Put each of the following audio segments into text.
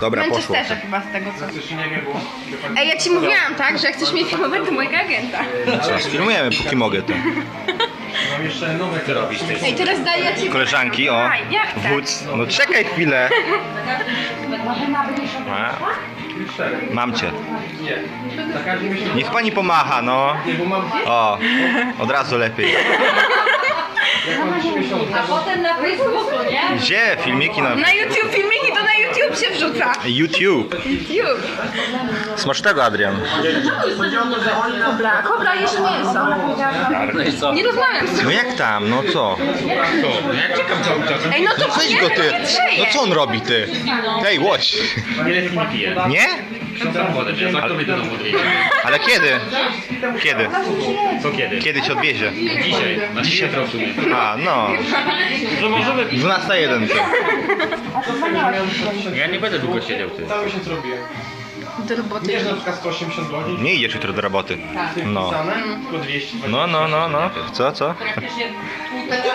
Dobra, W poszło. Manchesterze chyba z tego co. Ej, ja ci mówiłam, tak, że jak chcesz mnie filmować, to mojego agenta. Co, sfilmujemy, póki mogę to. Mam jeszcze nowe ty robisz ty. Ej, teraz daję ci... Koleżanki, o. Daj, ja chcę. Wódz. No czekaj chwilę. A, Mam cię. Niech pani pomacha, no. Nie, bo mam... O, od razu lepiej. Jak mam 3 miesiące... A potem na Facebooku, nie? Gdzie? Filmiki na Na YouTube, filmiki na YouTube się wrzuca. YouTube. YouTube. Smacznego, Adrian. Kobra, kobra jeszcze mięso. No i co? Nie rozmawiam z No jak tam, no co? Ja czekam cały czas. Ej, no to Weź go ty. No co on robi ty? Hej, łoś. Nie mnie do domu? Ale kiedy? Kiedy? Co kiedy? Kiedy cię odwiezie? Dzisiaj. Na dzisiaj sumie. A, no. No możemy... 12.01 ty. Ja nie będę długo siedział, ty. Cały miesiąc robiłem. Do roboty. Wiesz, na przykład 180 godzin. Nie idziesz jutro do roboty. No. Wpisane, tylko 220. No, no, no, no. Co, co?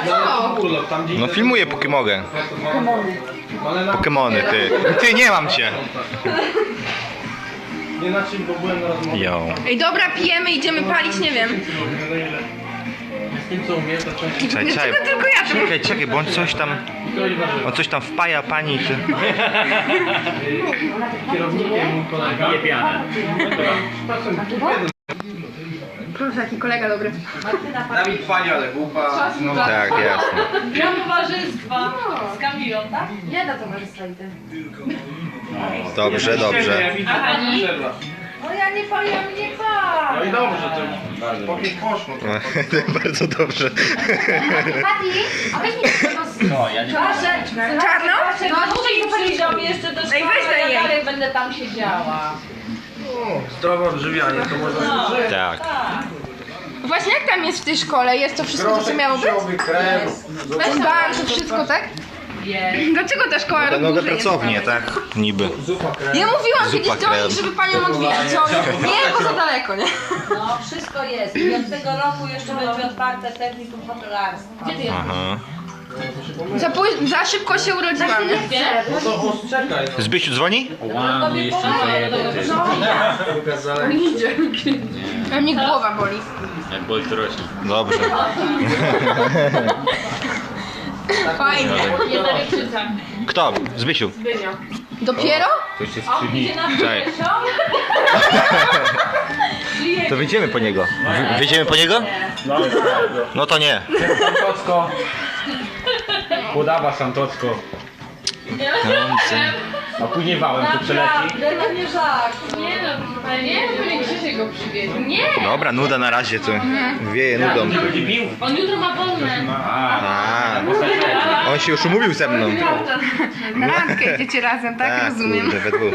No, urlop, tam gdzie... No filmuję póki mogę. Pokemony, ty. Ty, nie mam cię. Nie na czym, bo byłem na rozmowie. Jo. Ej, dobra, pijemy, idziemy palić, nie wiem. Z tym co umiem, to częściej... Czekaj, czekaj. Dlaczego tylko ja to Czekaj, czekaj, bo on coś tam... On coś tam wpaja pani, ty. Kierownikiem mój kolega. Pije pianę. Proszę, jaki kolega dobry. Dawid pali, ale głupa. No, Tak, jasne. Gram towarzystwa z Kamilą, tak? Nie do towarzystwa idę. Dobrze, dobrze. A pani? No ja nie paliłam, nie pal. No i dobrze, to pokiem poszło. To. Bardzo dobrze. Pati, a weź mi tego z... No, ja nie Proszę. Czarno? No dłużej przyjdą jeszcze do szkoły, weź daj ja dalej będę tam siedziała. Zdrowe odżywianie, to można żyć. Tak. Właśnie jak tam jest w tej szkole? Jest to wszystko, to co miało być? Krem. Ten bar, to wszystko, tak? Dlaczego ta szkoła robi nowe pracownie, tak? Niby. Ja mówiłam Zupa kiedyś do krem. nich, żeby panią odwiedzić. Oni, Nie, bo za daleko, nie? No wszystko jest. I od tego roku jeszcze będzie otwarte technikum hotelarstwa. Gdzie ty jesteś? Aha. Za, pój- za szybko się urodziłam? No to. No. Zbysiu dzwoni? Ła, mnie jeszcze to Pokazałem. A mnie głowa boli. Jak boli to rośnie. Dobrze. Fajnie. Nie zaryczyca. Kto? Zbysiu. Dopiero? To się na Cześć. To wyjdziemy po niego. Wy- Wyjdziemy po niego? No, No to nie. Santocko. Chudawa Santocko. A później wałem tu przeleci. Naprawdę, no nie żart. Nie no, nie, to nie Krzysiek go. Nie, Dobra, nuda na razie tu. Wieje nudą Nie tu. będzie pił? on jutro ma wolne. A, on się już umówił ze mną. Na randkę idziecie razem, tak? Tak, Rozumiem. kurde, we dwóch.